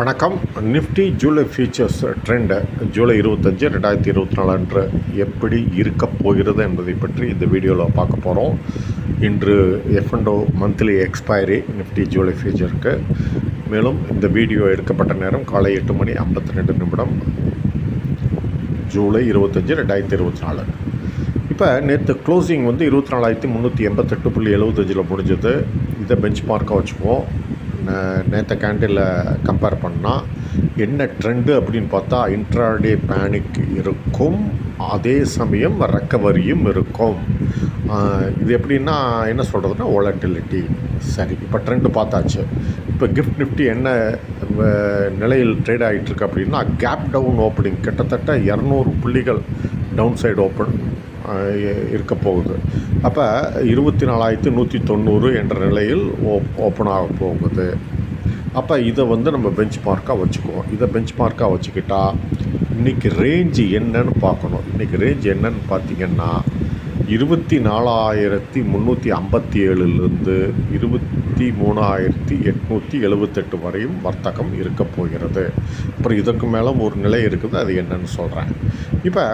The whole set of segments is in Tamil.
வணக்கம். Nifty July futures trend July இருபத்தஞ்சு ரெண்டாயிரத்தி இருபத்தி நாலு அன்று எப்படி இருக்க போகிறது என்பதை பற்றி இந்த வீடியோவில் பார்க்க போகிறோம் இன்று F and O monthly expiry Nifty July ஃபியூச்சருக்கு மேலும் இந்த வீடியோ எடுக்கப்பட்ட நேரம் காலை எட்டு மணி ஐம்பத்தி ரெண்டு நிமிடம் ஜூலை இருபத்தஞ்சு ரெண்டாயிரத்தி இருபத்தி நாலு இப்போ நேற்று க்ளோசிங் வந்து இருபத்தி நாலாயிரத்தி முந்நூற்றி எண்பத்தெட்டு புள்ளி எழுபத்தஞ்சில் முடிஞ்சது. இதை பெஞ்ச் மார்க்காக வச்சுக்குவோம். நேற்று கேண்டில் கம்பேர் பண்ணால் என்ன ட்ரெண்டு அப்படின்னு பார்த்தா இன்ட்ராடே பேனிக் இருக்கும் அதே சமயம் ரெக்கவரியும் இருக்கும். இது எப்படின்னா என்ன சொல்கிறதுனா ஒலட்டிலிட்டி சரி இப்போ ட்ரெண்டு பார்த்தாச்சு. இப்போ கிஃப்ட் நிஃப்டி என்ன நிலையில் ட்ரேட் ஆகிட்டுருக்கு அப்படின்னா கேப் டவுன் ஓப்பனிங் கிட்டத்தட்ட இரநூறு புள்ளிகள் டவுன் சைடு ஓப்பன் இருக்க போகுது. அப்போ இருபத்தி நாலாயிரத்தி நூற்றி தொண்ணூறு என்ற நிலையில் ஓப் ஓப்பன் ஆக போகுது. அப்போ இதை வந்து நம்ம பெஞ்ச் மார்க்காக வச்சுக்குவோம். இதை பெஞ்ச் மார்க்காக வச்சுக்கிட்டா இன்றைக்கி ரேஞ்சு என்னன்னு பார்க்கணும். இன்றைக்கி ரேஞ்ச் என்னன்னு பார்த்தீங்கன்னா இருபத்தி நாலாயிரத்தி முந்நூற்றி ஐம்பத்தி ஏழுலேருந்து இருபத்தி மூணாயிரத்தி எட்நூற்றி எழுபத்தெட்டு வரையும் வர்த்தகம் இருக்க போகிறது. அப்புறம் இதற்கு மேலே ஒரு நிலை இருக்குது. அது என்னன்னு சொல்கிறேன் இப்போ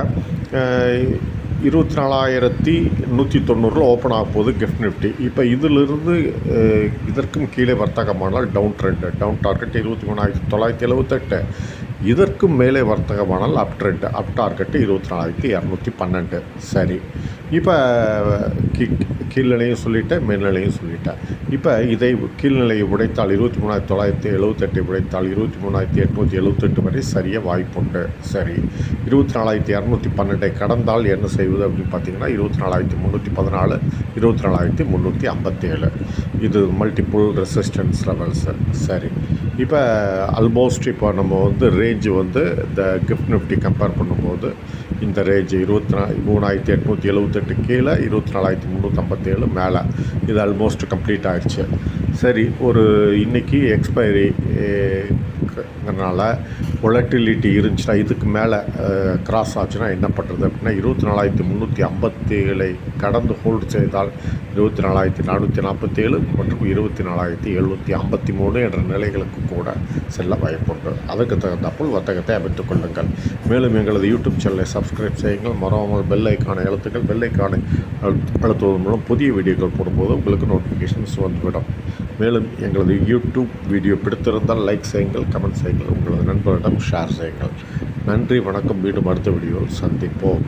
இருபத்தி நாலாயிரத்தி நூற்றி தொண்ணூறில் ஓப்பன் ஆக போகுது கிஃப்ட் நிஃப்டி இப்போ இதிலிருந்து இதற்கும் கீழே வர்த்தகமானால் டவுன் ட்ரெண்டு டவுன் டார்கெட் இருபத்தி மூணாயிரத்தி தொள்ளாயிரத்தி எழுபத்தெட்டு இதற்கும் மேலே வர்த்தகமானால் அப் ட்ரெண்ட் அப் டார்கெட்டு இருபத்தி நாலாயிரத்தி இரநூத்தி பன்னெண்டு. சரி. இப்போ கீ கீழ்நிலையும் சொல்லிட்டேன் மேல்நிலையும் சொல்லிட்டேன் இப்போ இதை கீழ்நிலையை உடைத்தால் இருபத்தி மூணாயிரத்தி தொள்ளாயிரத்தி எழுபத்தெட்டை உடைத்தால் இருபத்தி மூணாயிரத்தி எட்நூற்றி எழுபத்தெட்டு வரை சரிய வாய்ப்புண்டு. சரி. இருபத்தி நாலாயிரத்தி இரநூத்தி பன்னெண்டை கடந்தால் என்ன செய்வது அப்படின்னு பார்த்தீங்கன்னா இருபத்தி நாலாயிரத்தி முந்நூற்றி பதினாலு இருபத்தி நாலாயிரத்தி முந்நூற்றி ஐம்பத்தேழு. இது மல்டிப்புள் ரெசிஸ்டன்ஸ் லெவல்ஸு சரி. இப்போ ஆல்மோஸ்ட் இப்போ நம்ம வந்து ரேஞ்சு வந்து இந்த கிஃப்ட் நிஃப்டி கம்பேர் பண்ணும்போது இந்த ரேஞ்சு இருபத்தி நா மூணாயிரத்தி எட்நூற்றி எழுபத்தெட்டு கீழே இருபத்தி நாலாயிரத்தி முந்நூற்றம்பத்தேழு மேலே. இது ஆல்மோஸ்ட் கம்ப்ளீட் ஆகிடுச்சு சரி ஒரு இன்னைக்கு எக்ஸ்பைரி ங்கிறனால ஒலட்டிலிட்டி இருந்துச்சுன்னா இதுக்கு மேலே கிராஸ் ஆச்சுன்னா என்ன பண்ணுறது அப்படின்னா இருபத்தி நாலாயிரத்தி முந்நூற்றி ஐம்பத்தேழை கடந்து ஹோல்டு செய்தால் இருபத்தி நாலாயிரத்தி நானூற்றி நாற்பத்தேழு மற்றும் இருபத்தி நாலாயிரத்தி எழுநூற்றி ஐம்பத்தி மூணு என்ற நிலைகளுக்கு கூட செல்ல வாய்ப்புண்டு. அதுக்கு தகுந்தாப்புள் வர்த்தகத்தை அமைத்துக் கொள்ளுங்கள். மேலும் எங்களது யூடியூப் சேனலை சப்ஸ்கிரைப் செய்யுங்கள். மறவாமல் பெல் ஐக்கான எழுத்துக்கள் பெல் ஐக்கானை அழுத்துவதன் மூலம் புதிய வீடியோக்கள் போடும்போது உங்களுக்கு நோட்டிஃபிகேஷன்ஸ் வந்துவிடும். மேலும் எங்களது யூடியூப் வீடியோ பிடித்திருந்தால் லைக் செய்யுங்கள் கமெண்ட் செய்யுங்கள் உங்களது நண்பரிடம் ஷேர் செய்யுங்கள். நன்றி வணக்கம் மீண்டும் அடுத்த வீடியோவில் சந்திப்போம்.